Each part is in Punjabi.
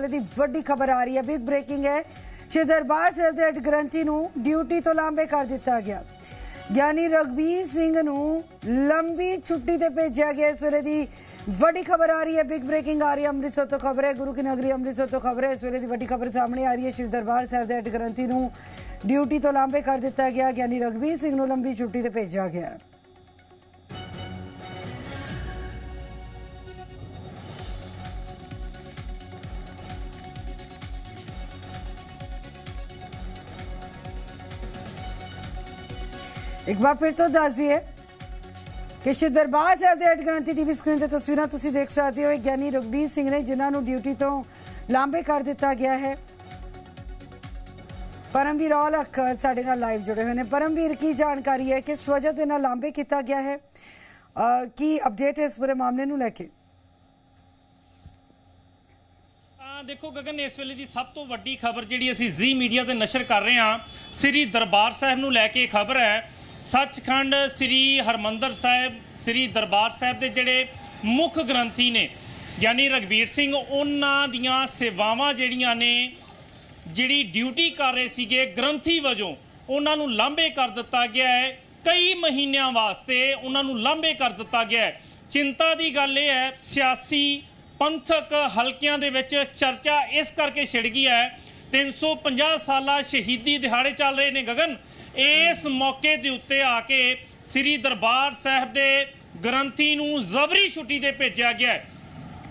ਦੀ ਵੱਡੀ ਖਬਰ ਆ ਰਹੀ ਹੈ ਬਿਗ ਬ੍ਰੇਕਿੰਗ ਹੈ। ਸ਼੍ਰੀ ਦਰਬਾਰ ਸਾਹਿਬ ਦੇ ਗ੍ਰੰਥੀ ਨੂੰ ਡਿਊਟੀ ਤੋਂ ਲਾਂਬੇ ਕਰ ਦਿੱਤਾ ਗਿਆ। ਗਿਆਨੀ ਰਗਬੀਰ ਸਿੰਘ ਨੂੰ ਲੰਬੀ ਛੁੱਟੀ ਤੇ ਭੇਜਿਆ ਗਿਆ। ਇਸ ਵੇਲੇ ਦੀ ਵੱਡੀ ਖਬਰ ਆ ਰਹੀ ਹੈ ਬਿਗ ਬ੍ਰੇਕਿੰਗ ਆ ਰਹੀ ਹੈ। ਅੰਮ੍ਰਿਤਸਰ ਤੋਂ ਖਬਰ ਹੈ, ਗੁਰੂ ਕੀ ਨਗਰੀ ਅੰਮ੍ਰਿਤਸਰ ਤੋਂ ਖਬਰ ਹੈ। ਇਸ ਵੇਲੇ ਦੀ ਵੱਡੀ ਖਬਰ ਸਾਹਮਣੇ ਆ ਰਹੀ ਹੈ, ਸ਼੍ਰੀ ਦਰਬਾਰ ਸਾਹਿਬ ਦੇ ਗ੍ਰੰਥੀ ਨੂੰ ਡਿਊਟੀ ਤੋਂ ਲਾਂਬੇ ਕਰ ਦਿੱਤਾ ਗਿਆ। ਗਿਆਨੀ ਰਗਬੀਰ ਸਿੰਘ ਨੂੰ ਲੰਬੀ ਛੁੱਟੀ ਤੇ ਭੇਜਿਆ ਗਿਆ। ਇੱਕ ਵਾਰ ਫਿਰ ਤੋਂ ਦੱਸ ਦਈਏ ਕਿ ਸ਼੍ਰੀ ਦਰਬਾਰ ਸਾਹਿਬ ਦੇ ਹੈਡ ਟੀਵੀ ਸਕਰੀਨ ਤੇ ਤਸਵੀਰਾਂ ਤੁਸੀਂ ਦੇਖ ਸਕਦੇ ਹੋ। ਇਹ ਗਿਆਨੀ ਰਗਬੀਰ ਸਿੰਘ ਨੇ ਜਿਨ੍ਹਾਂ ਨੂੰ ਡਿਊਟੀ ਤੋਂ ਲਾਂਬੇ ਕਰ ਦਿੱਤਾ ਗਿਆ ਹੈ। ਪਰਮਵੀਰ ਔਲਖ ਸਾਡੇ ਨਾਲ ਲਾਈਵ ਜੁੜੇ ਹੋਏ ਨੇ। ਪਰਮਵੀਰ, ਕੀ ਜਾਣਕਾਰੀ ਹੈ ਕਿਸ ਵਜ੍ਹਾ ਦੇ ਨਾਲ ਲਾਂਬੇ ਕੀਤਾ ਗਿਆ ਹੈ? ਕੀ ਅਪਡੇਟ ਹੈ ਇਸ ਪੂਰੇ ਮਾਮਲੇ ਨੂੰ ਲੈ ਕੇ? ਦੇਖੋ ਗਗਨ, ਇਸ ਵੇਲੇ ਦੀ ਸਭ ਤੋਂ ਵੱਡੀ ਖਬਰ ਜਿਹੜੀ ਅਸੀਂ ਜ਼ੀ ਮੀਡੀਆ ਤੇ ਨਸ਼ਰ ਕਰ ਰਹੇ ਹਾਂ, ਸ੍ਰੀ ਦਰਬਾਰ ਸਾਹਿਬ ਨੂੰ ਲੈ ਕੇ ਖਬਰ ਹੈ ਸੱਚਖੰਡ ਸ੍ਰੀ ਹਰਮੰਦਰ ਸਾਹਿਬ, ਸ੍ਰੀ ਦਰਬਾਰ ਸਾਹਿਬ ਦੇ ਜਿਹੜੇ ਮੁੱਖ ਗ੍ਰੰਥੀ ਨੇ, ਯਾਨੀ ਰਗਵੀਰ ਸਿੰਘ, ਉਹਨਾਂ ਦੀਆਂ ਸੇਵਾਵਾਂ ਜਿਹੜੀਆਂ ਨੇ, ਜਿਹੜੀ ਡਿਊਟੀ ਕਰ ਰਹੇ ਸੀਗੇ ਗ੍ਰੰਥੀ ਵਜੋਂ, ਉਹਨਾਂ ਨੂੰ ਲਾਂਭੇ ਕਰ ਦਿੱਤਾ ਗਿਆ ਹੈ। ਕਈ ਮਹੀਨਿਆਂ ਵਾਸਤੇ ਉਹਨਾਂ ਨੂੰ ਲਾਂਭੇ ਕਰ ਦਿੱਤਾ ਗਿਆ ਹੈ। ਚਿੰਤਾ ਦੀ ਗੱਲ ਇਹ ਹੈ, ਸਿਆਸੀ ਪੰਥਕ ਹਲਕਿਆਂ ਦੇ ਵਿੱਚ ਚਰਚਾ ਇਸ ਕਰਕੇ ਛਿੜ ਗਈ ਹੈ 350 ਸਾਲਾ ਸ਼ਹੀਦੀ ਦਿਹਾੜੇ ਚੱਲ ਰਹੇ ਨੇ ਗਗਨ। ਇਸ ਮੌਕੇ ਦੇ ਉੱਤੇ ਆ ਕੇ ਸ੍ਰੀ ਦਰਬਾਰ ਸਾਹਿਬ ਦੇ ਗ੍ਰੰਥੀ ਨੂੰ ਜ਼ਬਰੀ ਛੁੱਟੀ ਤੇ ਭੇਜਿਆ ਗਿਆ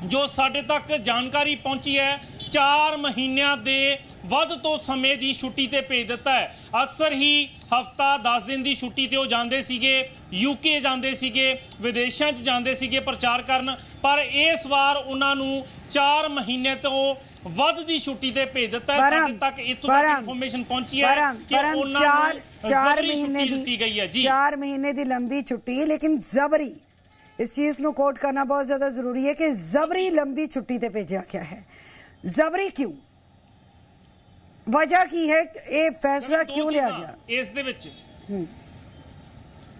ਜੋ ਸਾਡੇ ਤੱਕ ਜਾਣਕਾਰੀ ਪਹੁੰਚੀ ਹੈ 4 ਮਹੀਨਿਆਂ ਦੇ ਵੱਧ ਤੋਂ ਸਮੇਂ ਦੀ ਛੁੱਟੀ ਤੇ ਭੇਜ ਦਿੱਤਾ ਹੈ। ਅਕਸਰ ਹੀ ਹਫਤਾ 10 ਦਿਨ ਦੀ ਛੁੱਟੀ ਤੇ ਉਹ ਜਾਂਦੇ ਸੀਗੇ ਯੂਕੇ ਜਾਂਦੇ ਸੀਗੇ, ਵਿਦੇਸ਼ਾਂ 'ਚ ਜਾਂਦੇ ਸੀਗੇ ਪ੍ਰਚਾਰ ਕਰਨ, ਪਰ ਇਸ ਵਾਰ ਉਹਨਾਂ ਨੂੰ 4 ਮਹੀਨੇ ਤੋਂ ਵੱਧ ਦੀ ਛੁੱਟੀ ਤੇ ਭੇਜ ਦਿੱਤਾ ਹੈ ਸਾਡੇ ਤੱਕ ਇੱਥੋਂ ਤੱਕ ਇਨਫੋਰਮੇਸ਼ਨ ਪਹੁੰਚੀ ਹੈ ਕਿ ਉਹਨਾਂ ਚਾਰ ਨੂੰ ਚਾਰ ਜ਼ਬਰੀ ਮਹੀਨੇ ਛੁੱਟੀ ਦਿੱਤੀ ਗਈ ਹੈ। ਦੀ ਜੀ। 4 ਮਹੀਨੇ ਦੀ ਲੰਬੀ ਛੁੱਟੀ ਲੇਕਿਨ ਜ਼ਬਰੀ ਇਸ ਚੀਜ਼ ਨੂੰ ਕੋਟ ਕਰਨਾ ਬਹੁਤ ਜ਼ਿਆਦਾ ਜ਼ਰੂਰੀ ਹੈ ਕਿ ਜ਼ਬਰੀ ਲੰਬੀ ਛੁੱਟੀ ਤੇ ਭੇਜਿਆ ਗਿਆ ਹੈ। ਜ਼ਬਰੀ ਕਿਉਂ? ਵਜ੍ਹਾ ਕੀ ਹੈ? ਇਹ ਫੈਸਲਾ ਦੋ ਕਿਉਂ ਲਿਆ ਗਿਆ? ਇਸ ਦੇ ਵਿੱਚ।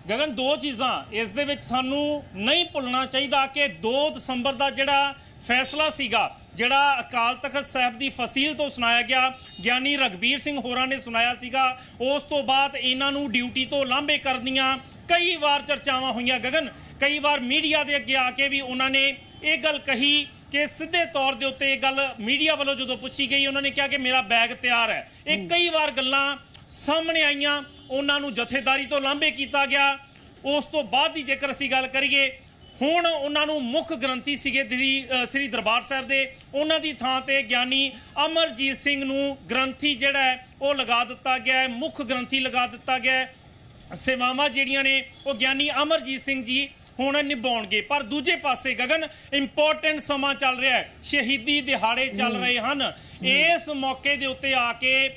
ਗਗਨ ਦੋ ਚੀਜ਼ਾਂ ਇਸ ਦੇ ਵਿੱਚ ਸਾਨੂੰ ਨਹੀਂ ਭੁੱਲਣਾ ਚਾਹੀਦਾ ਕਿ 2 ਦਸੰਬਰ ਦਾ ਜਿਹੜਾ ਫੈਸਲਾ ਸੀਗਾ ਜਿਹੜਾ ਅਕਾਲ ਤਖਤ ਸਾਹਿਬ ਦੀ ਫਸੀਲ ਤੋਂ ਸੁਣਾਇਆ ਗਿਆ ਗਿਆਨੀ ਰਗਬੀਰ ਸਿੰਘ ਹੋਰਾਂ ਨੇ ਸੁਣਾਇਆ ਸੀਗਾ ਉਸ ਤੋਂ ਬਾਅਦ ਇਹਨਾਂ ਨੂੰ ਡਿਊਟੀ ਤੋਂ ਲਾਂਭੇ ਕਰਨੀਆਂ ਕਈ ਵਾਰ ਚਰਚਾਵਾਂ ਹੋਈਆਂ। ਗਗਨ ਕਈ ਵਾਰ ਮੀਡੀਆ ਦੇ ਅੱਗੇ ਆ ਕੇ ਵੀ ਉਹਨਾਂ ਨੇ ਇਹ ਗੱਲ ਕਹੀ ਕਿ ਸਿੱਧੇ ਤੌਰ ਦੇ ਉੱਤੇ ਇਹ ਗੱਲ ਮੀਡੀਆ ਵੱਲੋਂ ਜਦੋਂ ਪੁੱਛੀ ਗਈ ਉਹਨਾਂ ਨੇ ਕਿਹਾ ਕਿ ਮੇਰਾ ਬੈਗ ਤਿਆਰ ਹੈ। ਇਹ ਕਈ ਵਾਰ ਗੱਲਾਂ ਸਾਹਮਣੇ ਆਈਆਂ ਉਹਨਾਂ ਨੂੰ ਜਥੇਦਾਰੀ ਤੋਂ ਲਾਂਭੇ ਕੀਤਾ ਗਿਆ। ਉਸ ਤੋਂ ਬਾਅਦ ਦੀ ਜੇਕਰ ਅਸੀਂ ਗੱਲ ਕਰੀਏ ਹੁਣ ਉਹਨਾਂ ਨੂੰ ਮੁੱਖ ਗ੍ਰੰਥੀ ਸੀਗੇ ਸ੍ਰੀ ਦਰਬਾਰ ਸਾਹਿਬ ਦੇ। ਉਹਨਾਂ ਦੀ ਥਾਂ ਤੇ ਗਿਆਨੀ ਅਮਰਜੀਤ ਸਿੰਘ ਨੂੰ ਗ੍ਰੰਥੀ ਜਿਹੜਾ ਹੈ ਉਹ ਲਗਾ ਦਿੱਤਾ ਗਿਆ ਹੈ ਮੁੱਖ ਗ੍ਰੰਥੀ ਲਗਾ ਦਿੱਤਾ ਗਿਆ ਹੈ। ਸੇਵਾਵਾਂ ਜਿਹੜੀਆਂ ਨੇ ਉਹ ਗਿਆਨੀ ਅਮਰਜੀਤ ਸਿੰਘ ਜੀ ਹੁਣ ਨਿਭਾਉਣਗੇ। ਪਰ ਦੂਜੇ ਪਾਸੇ ਗਗਨ ਇੰਪੋਰਟੈਂਟ ਸਮਾਂ ਚੱਲ ਰਿਹਾ ਹੈ। ਸ਼ਹੀਦੀ ਦਿਹਾੜੇ ਚੱਲ ਰਹੇ ਹਨ। ਇਸ ਮੌਕੇ ਦੇ ਉੱਤੇ ਆ ਕੇ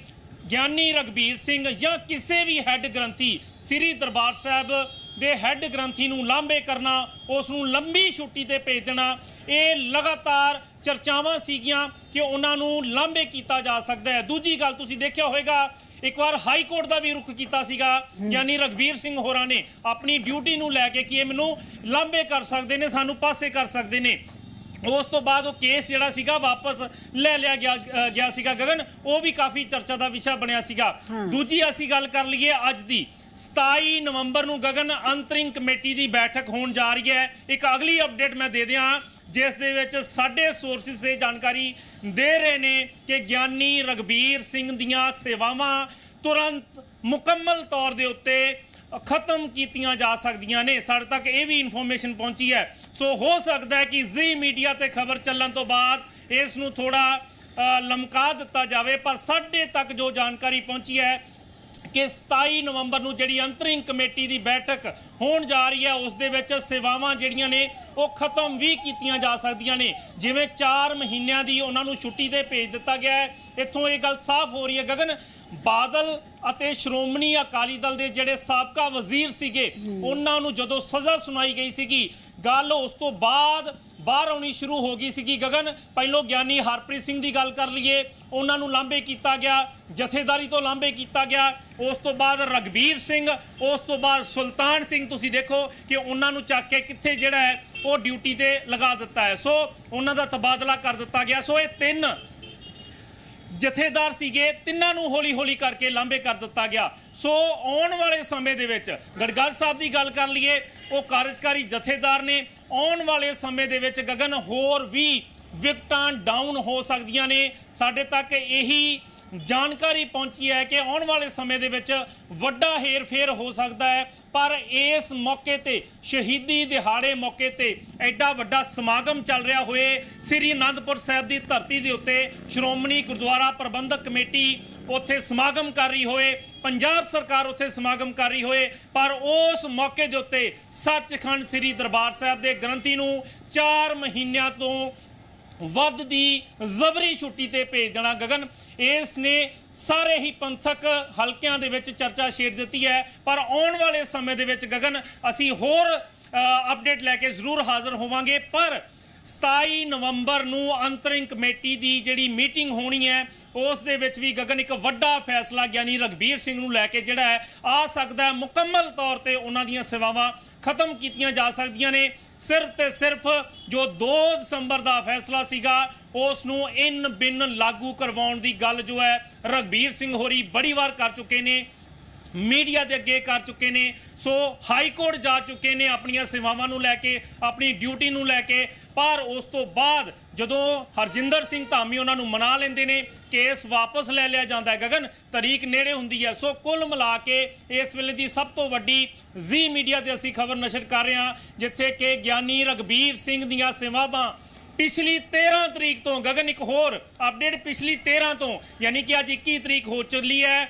ਗਿਆਨੀ ਰਗਬੀਰ ਸਿੰਘ ਜਾਂ ਕਿਸੇ ਵੀ ਹੈੱਡ ਗ੍ਰੰਥੀ ਸ੍ਰੀ ਦਰਬਾਰ ਸਾਹਿਬ ਦੇ ਹੈੱਡ ਗ੍ਰੰਥੀ ਨੂੰ ਲਾਂਭੇ ਕਰਨਾ ਉਸ ਨੂੰ ਲੰਬੀ ਛੁੱਟੀ ਤੇ ਭੇਜ ਦੇਣਾ ਇਹ ਲਗਾਤਾਰ ਚਰਚਾਵਾਂ ਸੀਗੀਆਂ ਕਿ ਉਹਨਾਂ ਨੂੰ ਲਾਂਭੇ ਕੀਤਾ ਜਾ ਸਕਦਾ ਹੈ। ਦੂਜੀ ਗੱਲ ਤੁਸੀਂ ਦੇਖਿਆ ਹੋਵੇਗਾ ਇੱਕ ਵਾਰ ਹਾਈ ਕੋਰਟ ਦਾ ਵੀ ਰੁਖ ਕੀਤਾ ਸੀਗਾ ਯਾਨੀ ਰਗਬੀਰ ਸਿੰਘ ਹੋਰਾਂ ਨੇ ਆਪਣੀ ਡਿਊਟੀ ਨੂੰ ਲੈ ਕੇ ਕਿ ਇਹ ਮੈਨੂੰ ਲਾਂਭੇ ਕਰ ਸਕਦੇ ਨੇ ਸਾਨੂੰ ਪਾਸੇ ਕਰ ਸਕਦੇ ਨੇ। ਉਸ ਤੋਂ ਬਾਅਦ ਉਹ ਕੇਸ ਜਿਹੜਾ ਸੀਗਾ ਵਾਪਸ ਲੈ ਲਿਆ ਗਿਆ ਗਿਆ ਸੀਗਾ ਗਗਨ ਉਹ ਵੀ ਕਾਫੀ ਚਰਚਾ ਦਾ ਵਿਸ਼ਾ ਬਣਿਆ ਸੀਗਾ। ਦੂਜੀ ਅਸੀਂ ਗੱਲ ਕਰ ਲਈਏ ਅੱਜ ਦੀ। 27 ਨਵੰਬਰ ਨੂੰ ਗਗਨ ਅੰਤਰਿੰਗ ਕਮੇਟੀ ਦੀ ਬੈਠਕ ਹੋਣ ਜਾ ਰਹੀ ਹੈ। ਇੱਕ ਅਗਲੀ ਅਪਡੇਟ ਮੈਂ ਦੇ ਦਿਆਂ, ਜਿਸ ਦੇ ਵਿੱਚ ਸਾਡੇ ਸੋਰਸਿਸ ਇਹ ਜਾਣਕਾਰੀ ਦੇ ਰਹੇ ਨੇ ਕਿ ਗਿਆਨੀ ਰਗਬੀਰ ਸਿੰਘ ਦੀਆਂ ਸੇਵਾਵਾਂ ਤੁਰੰਤ ਮੁਕੰਮਲ ਤੌਰ ਦੇ ਉੱਤੇ ਖਤਮ ਕੀਤੀਆਂ ਜਾ ਸਕਦੀਆਂ ਨੇ। ਸਾਡੇ ਤੱਕ ਇਹ ਵੀ ਇਨਫੋਰਮੇਸ਼ਨ ਪਹੁੰਚੀ ਹੈ। ਸੋ ਹੋ ਸਕਦਾ ਹੈ ਕਿ ਜ਼ੀ ਮੀਡੀਆ ਤੇ ਖਬਰ ਚੱਲਣ ਤੋਂ ਬਾਅਦ ਇਸ ਨੂੰ ਥੋੜਾ ਲਮਕਾ ਦਿੱਤਾ ਜਾਵੇ, ਪਰ ਸਾਡੇ ਤੱਕ ਜੋ ਜਾਣਕਾਰੀ ਪਹੁੰਚੀ ਹੈ ਕਿ 27 ਨਵੰਬਰ ਨੂੰ ਜਿਹੜੀ ਅੰਤਰਿੰਗ ਕਮੇਟੀ ਦੀ ਬੈਠਕ ਹੋਣ ਜਾ ਰਹੀ ਹੈ, ਉਸ ਦੇ ਵਿੱਚ ਸੇਵਾਵਾਂ ਜਿਹੜੀਆਂ ਨੇ, ਉਹ ਖਤਮ ਵੀ ਕੀਤੀਆਂ ਜਾ ਸਕਦੀਆਂ ਨੇ। ਜਿਵੇਂ 4 ਮਹੀਨਿਆਂ ਦੀ ਉਹਨਾਂ ਨੂੰ ਛੁੱਟੀ ਤੇ ਭੇਜ ਦਿੱਤਾ ਗਿਆ ਹੈ। ਇੱਥੋਂ ਇਹ ਗੱਲ ਸਾਫ਼ ਹੋ ਰਹੀ ਹੈ, ਗਗਨ। ਬਾਦਲ ਅਤੇ ਸ਼੍ਰੋਮਣੀ ਅਕਾਲੀ ਦਲ ਦੇ ਜਿਹੜੇ ਸਾਬਕਾ ਵਜ਼ੀਰ ਸੀਗੇ, ਉਹਨਾਂ ਨੂੰ ਜਦੋਂ ਸਜ਼ਾ ਸੁਣਾਈ ਗਈ ਸੀਗੀ, ਗੱਲ ਉਸ ਤੋਂ ਬਾਅਦ ਬਾਹਰ ਆਉਣੀ ਸ਼ੁਰੂ ਹੋ ਗਈ ਸੀਗੀ। ਗਗਨ, ਪਹਿਲੋਂ ਗਿਆਨੀ ਹਰਪ੍ਰੀਤ ਸਿੰਘ ਦੀ ਗੱਲ ਕਰ ਲਈਏ, ਉਹਨਾਂ ਨੂੰ ਲਾਂਭੇ ਕੀਤਾ ਗਿਆ, ਜਥੇਦਾਰੀ ਤੋਂ ਲਾਂਭੇ ਕੀਤਾ ਗਿਆ। ਉਸ ਤੋਂ ਬਾਅਦ ਰਗਬੀਰ ਸਿੰਘ, ਉਸ ਤੋਂ ਬਾਅਦ ਸੁਲਤਾਨ ਸਿੰਘ, ਤੁਸੀਂ ਦੇਖੋ ਕਿ ਉਹਨਾਂ ਨੂੰ ਚੱਕ ਕੇ ਕਿੱਥੇ ਜਿਹੜਾ ਹੈ, ਉਹ ਡਿਊਟੀ ਤੇ ਲਗਾ ਦਿੱਤਾ ਹੈ। ਸੋ, ਉਹਨਾਂ ਦਾ ਤਬਾਦਲਾ ਕਰ ਦਿੱਤਾ ਗਿਆ। ਸੋ, ਇਹ ਤਿੰਨ ਜਥੇਦਾਰ ਸੀਗੇ, ਤਿੰਨਾਂ ਨੂੰ ਹੌਲੀ-ਹੌਲੀ ਕਰਕੇ ਲਾਂਬੇ ਕਰ ਦਿੱਤਾ ਗਿਆ। ਸੋ, ਆਉਣ ਵਾਲੇ ਸਮੇਂ ਦੇ ਵਿੱਚ ਗੜਗੜ ਸਾਹਿਬ ਦੀ ਗੱਲ ਕਰ ਲਈਏ, ਉਹ ਕਾਰਜਕਾਰੀ ਜਥੇਦਾਰ ਨੇ ਆਉਣ ਵਾਲੇ ਸਮੇਂ ਦੇ ਵਿੱਚ ਗਗਨ ਹੋਰ ਵੀ ਵਿਕਟਾਂ ਡਾਊਨ ਹੋ ਸਕਦੀਆਂ ਨੇ। ਸਾਡੇ ਤੱਕ ਇਹੀ ਜਾਣਕਾਰੀ ਪਹੁੰਚੀ ਹੈ ਕਿ ਆਉਣ ਵਾਲੇ ਸਮੇਂ ਦੇ ਵਿੱਚ ਵੱਡਾ ਹੇਰ-ਫੇਰ ਹੋ ਸਕਦਾ ਹੈ, ਪਰ ਇਸ ਮੌਕੇ ਤੇ, ਸ਼ਹੀਦੀ ਦਿਹਾੜੇ ਮੌਕੇ ਤੇ ਐਡਾ ਵੱਡਾ ਸਮਾਗਮ ਚੱਲ ਰਿਹਾ ਹੋਏ। ਸ੍ਰੀ ਅਨੰਦਪੁਰ ਸਾਹਿਬ ਦੀ ਧਰਤੀ ਦੇ ਉੱਤੇ ਸ਼੍ਰੋਮਣੀ ਗੁਰਦੁਆਰਾ ਪ੍ਰਬੰਧਕ ਕਮੇਟੀ ਉੱਥੇ ਸਮਾਗਮ ਕਰ ਰਹੀ ਹੋਏ, ਪੰਜਾਬ ਸਰਕਾਰ ਉੱਥੇ ਸਮਾਗਮ ਕਰ ਰਹੀ ਹੋਏ, ਪਰ ਉਸ ਮੌਕੇ ਦੇ ਉੱਤੇ ਸੱਚਖੰਡ ਸ੍ਰੀ ਦਰਬਾਰ ਸਾਹਿਬ ਦੇ ਗ੍ਰੰਥੀ ਨੂੰ 4 ਮਹੀਨਿਆਂ ਤੋਂ ਵੱਧ ਦੀ ਜ਼ਬਰੀ ਛੁੱਟੀ ਤੇ ਭੇਜ ਦੇਣਾ ਗਗਨ। ਇਸ ਨੇ ਸਾਰੇ ਹੀ ਪੰਥਕ ਹਲਕਿਆਂ ਦੇ ਵਿੱਚ ਚਰਚਾ ਛੇੜ ਦਿੱਤੀ ਹੈ। ਪਰ ਆਉਣ ਵਾਲੇ ਸਮੇਂ ਦੇ ਵਿੱਚ ਗਗਨ, ਅਸੀਂ ਹੋਰ ਅਪਡੇਟ ਲੈ ਕੇ ਜ਼ਰੂਰ ਹਾਜ਼ਰ ਹੋਵਾਂਗੇ। ਪਰ 27 ਨਵੰਬਰ ਨੂੰ ਅੰਤਰਿੰਗ ਕਮੇਟੀ ਦੀ ਜਿਹੜੀ ਮੀਟਿੰਗ ਹੋਣੀ ਹੈ, ਉਸ ਦੇ ਵਿੱਚ ਵੀ ਗਗਨ ਇੱਕ ਵੱਡਾ ਫੈਸਲਾ, ਗਿਆਨੀ ਰਗਬੀਰ ਸਿੰਘ ਨੂੰ ਲੈ ਕੇ ਜਿਹੜਾ ਹੈ, ਆ ਸਕਦਾ ਹੈ ਮੁਕੰਮਲ ਤੌਰ ਤੇ ਉਹਨਾਂ ਦੀਆਂ ਸੇਵਾਵਾਂ ਖਤਮ ਕੀਤੀਆਂ ਜਾ ਸਕਦੀਆਂ ਨੇ। ਸਿਰਫ ਤੇ ਸਿਰਫ ਜੋ 2 ਦਸੰਬਰ ਦਾ ਫੈਸਲਾ ਸੀਗਾ, ਉਸ ਨੂੰ ਇਨ ਬਿਨ ਲਾਗੂ ਕਰਵਾਉਣ ਦੀ ਗੱਲ ਜੋ ਹੈ ਰਗਬੀਰ ਸਿੰਘ ਹੋਰੀ ਬੜੀ ਵਾਰ ਕਰ ਚੁੱਕੇ ਨੇ, ਮੀਡੀਆ ਦੇ ਅੱਗੇ ਕਰ ਚੁੱਕੇ ਨੇ, ਸੋ ਹਾਈ ਕੋਰਟ ਜਾ ਚੁੱਕੇ ਨੇ ਆਪਣੀਆਂ ਸੇਵਾਵਾਂ ਨੂੰ ਲੈ ਕੇ, ਆਪਣੀ ਡਿਊਟੀ ਨੂੰ ਲੈ ਕੇ ਪਰ ਉਸ ਤੋਂ ਬਾਅਦ ਜਦੋਂ ਹਰਜਿੰਦਰ ਸਿੰਘ ਧਾਮੀ ਉਹਨਾਂ ਨੂੰ ਮਨਾ ਲੈਂਦੇ ਨੇ, ਕੇਸ ਵਾਪਸ ਲੈ ਲਿਆ ਜਾਂਦਾ ਹੈ। ਗਗਨ, ਤਰੀਕ ਨੇੜੇ ਹੁੰਦੀ ਹੈ। ਸੋ ਕੁੱਲ ਮਿਲਾ ਕੇ ਇਸ ਵੇਲੇ ਦੀ ਸਭ ਤੋਂ ਵੱਡੀ ਜ਼ੀ ਮੀਡੀਆ ਤੇ ਅਸੀਂ ਖਬਰ ਨਸ਼ਰ ਕਰ ਰਹੇ ਹਾਂ, ਜਿੱਥੇ ਕਿ ਗਿਆਨੀ ਰਗਬੀਰ ਸਿੰਘ ਦੀਆਂ ਸੇਵਾਵਾਂ ਪਿਛਲੀ 13 ਤਰੀਕ ਤੋਂ, ਗਗਨ, ਇੱਕ ਹੋਰ ਅਪਡੇਟ ਪਿਛਲੀ 13 ਤੋਂ, ਯਾਨੀ ਕਿ ਅੱਜ 21 ਤਰੀਕ ਹੋ ਚੱਲੀ ਹੈ।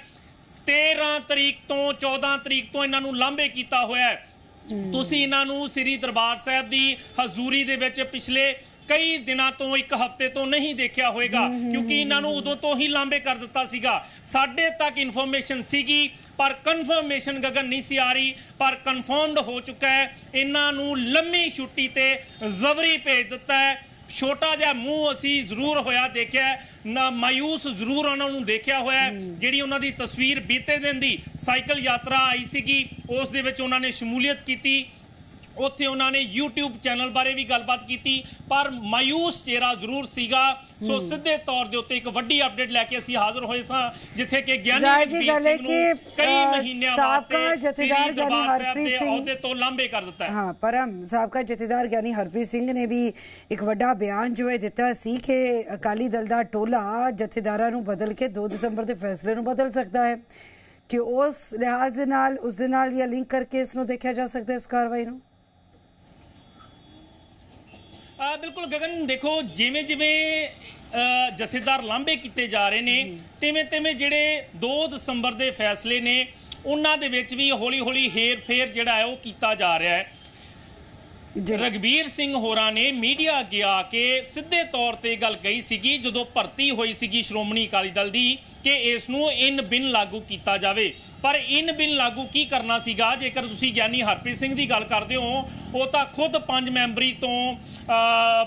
13 ਤਰੀਕ ਤੋਂ 14 ਤਰੀਕ ਤੋਂ ਇਹਨਾਂ ਨੂੰ ਲਾਂਭੇ ਕੀਤਾ ਹੋਇਆ ਹੈ। ਤੁਸੀਂ ਇਹਨਾਂ ਨੂੰ ਸ੍ਰੀ ਦਰਬਾਰ ਸਾਹਿਬ ਦੀ ਹਜ਼ੂਰੀ ਦੇ ਵਿੱਚ ਪਿਛਲੇ ਕਈ ਦਿਨਾਂ ਤੋਂ ਇੱਕ ਹਫ਼ਤੇ ਤੋਂ ਨਹੀਂ ਦੇਖਿਆ ਹੋਵੇਗਾ ਕਿਉਂਕਿ ਇਹਨਾਂ ਨੂੰ ਉਦੋਂ ਤੋਂ ਹੀ ਲਾਂਭੇ ਕਰ ਦਿੱਤਾ ਸੀਗਾ। ਸਾਡੇ ਤੱਕ ਇਨਫੋਰਮੇਸ਼ਨ ਸੀਗੀ ਪਰ ਕਨਫਰਮੇਸ਼ਨ ਗਗਨ ਨਹੀਂ ਸੀ ਆ ਰਹੀ ਪਰ ਕਨਫਰਮਡ ਹੋ ਚੁੱਕਾ ਹੈ। ਇਹਨਾਂ ਨੂੰ ਲੰਮੀ ਛੁੱਟੀ ਤੇ ਜ਼ਬਰੀ ਭੇਜ ਦਿੱਤਾ ਹੈ। ਛੋਟਾ ਜਿਹਾ ਮੂੰਹ ਅਸੀਂ ਜ਼ਰੂਰ ਹੋਇਆ ਦੇਖਿਆ ਨਾ ਮਾਯੂਸ ਜ਼ਰੂਰ ਉਹਨਾਂ ਨੂੰ ਦੇਖਿਆ ਹੋਇਆ। ਜਿਹੜੀ ਉਹਨਾਂ ਦੀ ਤਸਵੀਰ ਬੀਤੇ ਦਿਨ ਦੀ ਸਾਈਕਲ ਯਾਤਰਾ ਆਈ ਸੀਗੀ ਉਸ ਦੇ ਵਿੱਚ ਉਹਨਾਂ ਨੇ ਸ਼ਮੂਲੀਅਤ ਕੀਤੀ ਉੱਥੇ ਉਹਨਾਂ ਨੇ YouTube ਚੈਨਲ ਬਾਰੇ ਵੀ ਗੱਲਬਾਤ ਕੀਤੀ ਪਰ ਮਾਯੂਸ ਚਿਹਰਾ ਜ਼ਰੂਰ ਸੀਗਾ। ਸੋ ਸਿੱਧੇ ਤੌਰ ਦੇ ਉੱਤੇ ਇੱਕ ਵੱਡੀ ਅਪਡੇਟ ਲੈ ਕੇ ਅਸੀਂ ਹਾਜ਼ਰ ਹੋਏ ਸਾਂ ਜਿੱਥੇ ਕਿ ਗਿਆਨੀ ਰਘਬੀਰ ਗੱਲ ਹੈ ਕਿ, ਕਈ ਮਹੀਨਿਆਂ ਸਾਬਕਾ ਵਾਸਤੇ ਜਥੇਦਾਰ ਗਿਆਨੀ ਹਰਪ੍ਰੀਤ ਦੇ ਸਿੰਘ- ਅਹੁਦੇ ਤੋਂ ਲਾਂਭੇ ਕਰ ਦਿੱਤਾ ਹੈ। ਹਾਂ ਪਰਮ ਸਾਬਕਾ ਜਥੇਦਾਰ ਗਿਆਨੀ ਹਰਪ੍ਰੀਤ ਸਿੰਘ ਨੇ ਵੀ ਇੱਕ ਵੱਡਾ ਬਿਆਨ ਜੋ ਹੈ ਦਿੱਤਾ ਸੀ ਕਿ ਅਕਾਲੀ ਦਲ ਦਾ ਟੋਲਾ ਜਥੇਦਾਰਾਂ ਨੂੰ ਬਦਲ ਕੇ 2 ਦਸੰਬਰ ਦੇ ਫੈਸਲੇ ਨੂੰ ਬਦਲ ਸਕਦਾ ਹੈ। ਕਿ ਉਸ ਲਿਹਾਜ਼ ਦੇ ਨਾਲ ਉਸ ਦੇ ਨਾਲ ਇਹ ਲਿੰਕ ਕਰਕੇ ਇਸ ਨੂੰ ਦੇਖਿਆ ਜਾ ਸਕਦਾ ਹੈ ਇਸ ਕਾਰਵਾਈ ਨੂੰ? ਆ ਬਿਲਕੁਲ ਗਗਨ ਦੇਖੋ ਜਿਵੇਂ ਜਿਵੇਂ ਜਥੇਦਾਰ ਲਾਂਭੇ ਕੀਤੇ ਜਾ ਰਹੇ ਨੇ ਤਿਵੇਂ ਤਿਵੇਂ ਜਿਹੜੇ 2 ਦਸੰਬਰ ਦੇ ਫੈਸਲੇ ਨੇ ਉਹਨਾਂ ਦੇ ਵਿੱਚ ਵੀ ਹੌਲੀ ਹੌਲੀ ਹੇਰ ਫੇਰ ਜਿਹੜਾ ਹੈ ਉਹ ਕੀਤਾ ਜਾ ਰਿਹਾ ਹੈ। ਰਗਬੀਰ ਸਿੰਘ ਹੋਰਾਂ ਨੇ ਮੀਡੀਆ ਅੱਗੇ ਆ ਕੇ ਸਿੱਧੇ ਤੌਰ ਤੇ ਗੱਲ ਕਹੀ ਸੀਗੀ, ਜਦੋਂ ਭਰਤੀ ਹੋਈ ਸੀਗੀ ਸ਼੍ਰੋਮਣੀ ਅਕਾਲੀ ਦਲ ਦੀ, ਕਿ ਇਸ ਨੂੰ ਇਨ ਬਿਨ ਲਾਗੂ ਕੀਤਾ ਜਾਵੇ। ਪਰ ਇਨ ਬਿਨ ਲਾਗੂ ਕੀ ਕਰਨਾ ਸੀਗਾ? ਜੇਕਰ ਤੁਸੀਂ ਗਿਆਨੀ ਹਰਪ੍ਰੀਤ ਸਿੰਘ ਦੀ ਗੱਲ ਕਰਦੇ ਹੋ, ਉਹ ਤਾਂ ਖੁਦ ਪੰਜ ਮੈਂਬਰੀ ਤੋਂ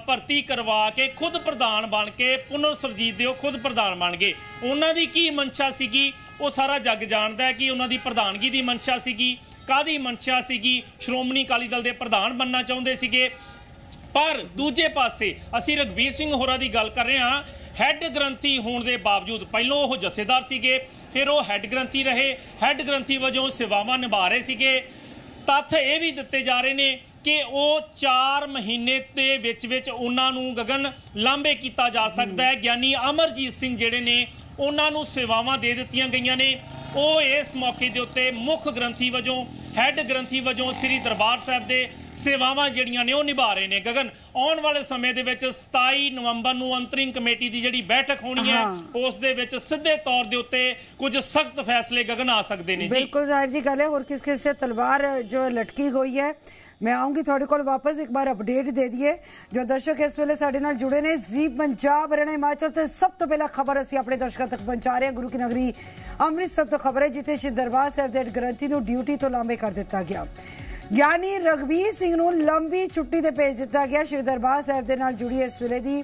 ਭਰਤੀ ਕਰਵਾ ਕੇ ਖੁਦ ਪ੍ਰਧਾਨ ਬਣ ਕੇ ਪੁਨਰ ਸਰਜੀਤ ਦੇ ਉਹ ਖੁਦ ਪ੍ਰਧਾਨ ਬਣ ਗਏ। ਉਹਨਾਂ ਦੀ ਕੀ ਮਨਸ਼ਾ ਸੀਗੀ? ਉਹ ਸਾਰਾ ਜੱਗ ਜਾਣਦਾ ਹੈ ਕਿ ਉਹਨਾਂ ਦੀ ਪ੍ਰਧਾਨਗੀ ਦੀ ਮਨਸ਼ਾ ਸੀਗੀ। ਕਾਦੀ ਮਨਸ਼ਾ ਸੀਗੀ? ਸ਼੍ਰੋਮਣੀ ਅਕਾਲੀ ਦਲ ਦੇ ਪ੍ਰਧਾਨ ਬੰਨਣਾ ਚਾਹੁੰਦੇ ਸੀਗੇ। ਪਰ ਦੂਜੇ ਪਾਸੇ ਅਸੀਂ ਰਗਵੀਰ ਸਿੰਘ ਹੋਰਾਂ ਦੀ ਗੱਲ ਕਰ ਰਹੇ ਹਾਂ। ਹੈੱਡ ਗ੍ਰੰਥੀ ਹੋਣ ਦੇ ਬਾਵਜੂਦ ਪਹਿਲਾਂ ਉਹ ਜਥੇਦਾਰ ਸੀਗੇ, ਫਿਰ ਉਹ ਹੈੱਡ ਗ੍ਰੰਥੀ ਰਹੇ। ਹੈੱਡ ਗ੍ਰੰਥੀ ਵਜੋਂ ਸੇਵਾਵਾਂ ਨਿਭਾ ਰਹੇ ਸੀਗੇ। ਤੱਥ ਇਹ ਵੀ ਦਿੱਤੇ ਜਾ ਰਹੇ ਨੇ ਕਿ ਉਹ 4 ਮਹੀਨੇ ਦੇ ਵਿੱਚ ਵਿੱਚ ਉਹਨਾਂ ਨੂੰ ਗਗਨ ਲਾਂਭੇ ਕੀਤਾ ਜਾ ਸਕਦਾ ਹੈ। ਗਿਆਨੀ ਅਮਰਜੀਤ ਸਿੰਘ ਜਿਹੜੇ ਨੇ, ਉਹਨਾਂ ਨੂੰ ਸੇਵਾਵਾਂ ਦੇ ਦਿੱਤੀਆਂ ਗਈਆਂ ਨੇ। ਉਹ ਇਸ ਮੌਕੇ ਦੇ ਉੱਤੇ ਮੁੱਖ ਗ੍ਰੰਥੀ ਵਜੋਂ ਹੈੱਡ ਗ੍ਰੰਥੀ ਵਜੋਂ ਸ੍ਰੀ ਦਰਬਾਰ ਸਾਹਿਬ ਦੇ ਸੇਵਾਵਾਂ ਜਿਹੜੀਆਂ ਨੇ ਉਹ ਨਿਭਾ ਰਹੇ ਨੇ। ਗਗਨ ਆਉਣ ਵਾਲੇ ਸਮੇਂ ਦੇ ਵਿੱਚ 27 ਨਵੰਬਰ ਨੂੰ ਅੰਤਰਿੰਗ ਕਮੇਟੀ ਦੀ ਜਿਹੜੀ ਬੈਠਕ ਹੋਣੀ ਹੈ ਉਸ ਦੇ ਵਿੱਚ ਸਿੱਧੇ ਤੌਰ ਦੇ ਉੱਤੇ ਕੁਝ ਸਖਤ ਫੈਸਲੇ ਗਗਨ ਆ ਸਕਦੇ ਨੇ ਜੀ। ਬਿਲਕੁਲ ਜ਼ਾਹਿਰ ਜੀ ਗੱਲ ਹੈ ਹੋਰ ਕਿਸ ਕਿਸੇ ਤਲਵਾਰ ਜੋ ਲਟਕੀ ਹੋਈ ਹੈ ਮੈਂ ਆਉਂਗੀ ਤੁਹਾਡੇ ਕੋਲ ਵਾਪਸ, ਇੱਕ ਵਾਰ ਅਪਡੇਟ ਦੇ ਦਈਏ। ਜੋ ਦਰਸ਼ਕ ਇਸ ਵੇਲੇ ਸਾਡੇ ਨਾਲ ਜੁੜੇ ਨੇ, ਜ਼ੀ ਪੰਜਾਬ, ਹਰਿਆਣਾ, ਹਿਮਾਚਲ ਤੇ ਸਭ ਤੋਂ ਪਹਿਲਾਂ ਖਬਰ ਅਸੀਂ ਆਪਣੇ ਦਰਸ਼ਕਾਂ ਤੱਕ ਪਹੁੰਚਾ ਰਹੇ ਹਾਂ। ਗੁਰੂ ਕੀ ਨਗਰੀ, ਅੰਮ੍ਰਿਤਸਰ ਤੋਂ ਖਬਰ ਹੈ, ਜਿੱਥੇ ਸ਼੍ਰੀ ਦਰਬਾਰ ਸਾਹਿਬ ਦੇ ਗ੍ਰੰਥੀ ਨੂੰ ਡਿਊਟੀ ਤੋਂ ਲਾਂਬੇ ਕਰ ਦਿੱਤਾ ਗਿਆ। ਗਿਆਨੀ ਰਗਵੀਰ ਸਿੰਘ ਨੂੰ ਲੰਬੀ ਛੁੱਟੀ ਤੇ ਭੇਜ ਦਿੱਤਾ ਗਿਆ। ਸ਼੍ਰੀ ਦਰਬਾਰ ਸਾਹਿਬ ਦੇ ਨਾਲ ਜੁੜੀ ਇਸ ਵੇਲੇ ਦੀ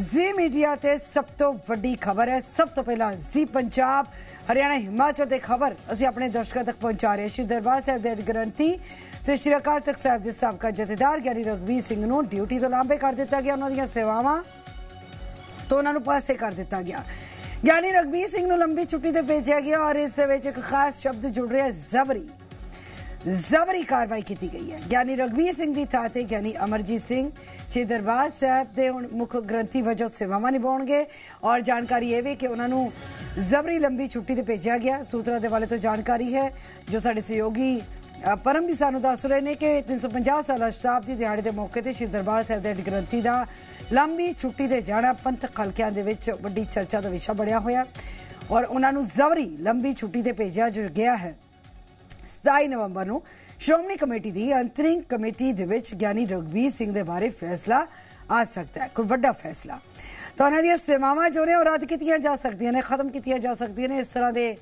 ਜ਼ੀ ਮੀਡੀਆ ਤੇ ਸਭ ਤੋਂ ਵੱਡੀ ਖਬਰ ਹੈ। ਸਭ ਤੋਂ ਪਹਿਲਾਂ ਜ਼ੀ ਪੰਜਾਬ ਹਰਿਆਣਾ ਹਿਮਾਚਲ ਦੇ ਖਬਰ। ਅਸੀਂ ਆਪਣੇ ਦਰਸ਼ਕਾਂ ਤੱਕ ਪਹੁੰਚਾ ਰਹੇ ਸ਼੍ਰੀ ਦਰਬਾਰ ਸਾਹਿਬ ਦੇ ਗ੍ਰੰਥੀ ਤੇ ਸ਼੍ਰੀ ਅਕਾਲ ਤਖਤ ਸਾਹਿਬ ਦੇ ਸਾਬਕਾ ਜਥੇਦਾਰ ਗਿਆਨੀ ਰਗਵੀਰ ਸਿੰਘ ਨੂੰ ਡਿਊਟੀ ਤੋਂ ਲਾਂਭੇ ਕਰ ਦਿੱਤਾ ਗਿਆ। ਉਹਨਾਂ ਦੀਆਂ ਸੇਵਾਵਾਂ ਤੋਂ ਉਹਨਾਂ ਨੂੰ ਪਾਸੇ ਕਰ ਦਿੱਤਾ ਗਿਆ। ਗਿਆਨੀ ਰਗਬੀਰ ਸਿੰਘ ਨੂੰ ਲੰਬੀ ਛੁੱਟੀ ਤੇ ਭੇਜਿਆ ਗਿਆ ਔਰ ਇਸ ਦੇ ਵਿੱਚ ਇੱਕ ਖਾਸ ਸ਼ਬਦ ਜੁੜ ਰਿਹਾ ਜ਼ਬਰੀ। ਜ਼ਬਰੀ ਕਾਰਵਾਈ ਕੀਤੀ ਗਈ ਹੈ। ਗਿਆਨੀ ਰਗਬੀਰ ਸਿੰਘ ਦੀ ਥਾਂ ਤੇ ਗਿਆਨੀ ਅਮਰਜੀਤ ਸਿੰਘ ਸ਼੍ਰੀ ਦਰਬਾਰ ਸਾਹਿਬ ਦੇ ਹੁਣ ਮੁੱਖ ਗ੍ਰੰਥੀ ਵਜੋਂ ਸੇਵਾਵਾਂ ਨਿਭਾਉਣਗੇ ਔਰ ਜਾਣਕਾਰੀ ਇਹ ਵੀ ਕਿ ਉਹਨਾਂ ਨੂੰ ਜ਼ਬਰੀ ਲੰਬੀ ਛੁੱਟੀ ਤੇ ਭੇਜਿਆ ਗਿਆ। ਸੂਤਰਾਂ ਦੇ ਵਾਲੇ ਤੋਂ ਜਾਣਕਾਰੀ ਹੈ ਜੋ ਸਾਡੇ ਸਹਿਯੋਗੀ ਪਰਮ ਵੀ ਸਾਨੂੰ ਦੱਸ ਰਹੇ ਨੇ ਕਿ 350 ਸਾਲਾ ਸ਼ਤਾਬਦੀ ਦਿਹਾੜੇ ਦੇ ਮੌਕੇ ਤੇ ਸ਼੍ਰੀ ਦਰਬਾਰ ਸਾਹਿਬ ਦੇ ਗ੍ਰੰਥੀ ਦਾ ਲੰਬੀ ਛੁੱਟੀ ਤੇ ਜਾਣਾ ਪੰਥਕ ਹਲਕਿਆਂ ਦੇ ਵਿੱਚ ਵੱਡੀ ਚਰਚਾ ਦਾ ਵਿਸ਼ਾ ਬਣਿਆ ਹੋਇਆ। ਔਰ ਉਹਨਾਂ ਨੂੰ ਜ਼ਬਰੀ ਲੰਬੀ ਛੁੱਟੀ ਤੇ ਭੇਜਿਆ ਜੋ, ਗਿਆ ਹੈ। 27 ਨਵੰਬਰ ਨੂੰ ਸ਼੍ਰੋਮਣੀ ਕਮੇਟੀ ਦੀ ਅੰਤਰਿੰਗ ਕਮੇਟੀ ਦੇ ਵਿੱਚ ਗਿਆਨੀ ਰਗਵੀਰ ਸਿੰਘ ਦੇ ਬਾਰੇ ਫੈਸਲਾ ਆ ਸਕਦਾ ਹੈ। ਕੋਈ ਵੱਡਾ ਫੈਸਲਾ। ਤਾਂ ਉਹਨਾਂ ਦੀਆਂ ਸੇਵਾਵਾਂ ਜੋ ਨੇ ਉਹ ਰੱਦ ਕੀਤੀਆਂ ਜਾ ਸਕਦੀਆਂ ਨੇ, ਖਤਮ ਕੀਤੀਆਂ ਜਾ ਸਕਦੀਆਂ ਨੇ। ਇਸ ਤਰ੍ਹਾਂ ਦੇ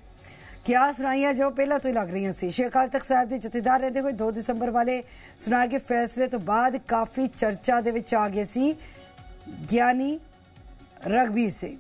ਕਿਆਸ ਰਾਈਆਂ ਜੋ ਪਹਿਲਾਂ ਤੋਂ ਹੀ ਲੱਗ ਰਹੀਆਂ ਸੀ। ਸ਼੍ਰੀ ਅਕਾਲ ਤਖਤ ਸਾਹਿਬ ਦੇ ਜਥੇਦਾਰ ਰਹਿੰਦੇ ਹੋਏ 2 ਦਸੰਬਰ ਵਾਲੇ ਸੁਣਾਏ ਗਏ ਫੈਸਲੇ ਤੋਂ ਬਾਅਦ ਕਾਫੀ ਚਰਚਾ ਦੇ ਵਿੱਚ ਆ ਗਏ ਸੀ ਗਿਆਨੀ ਰਗਵੀਰ ਸਿੰਘ।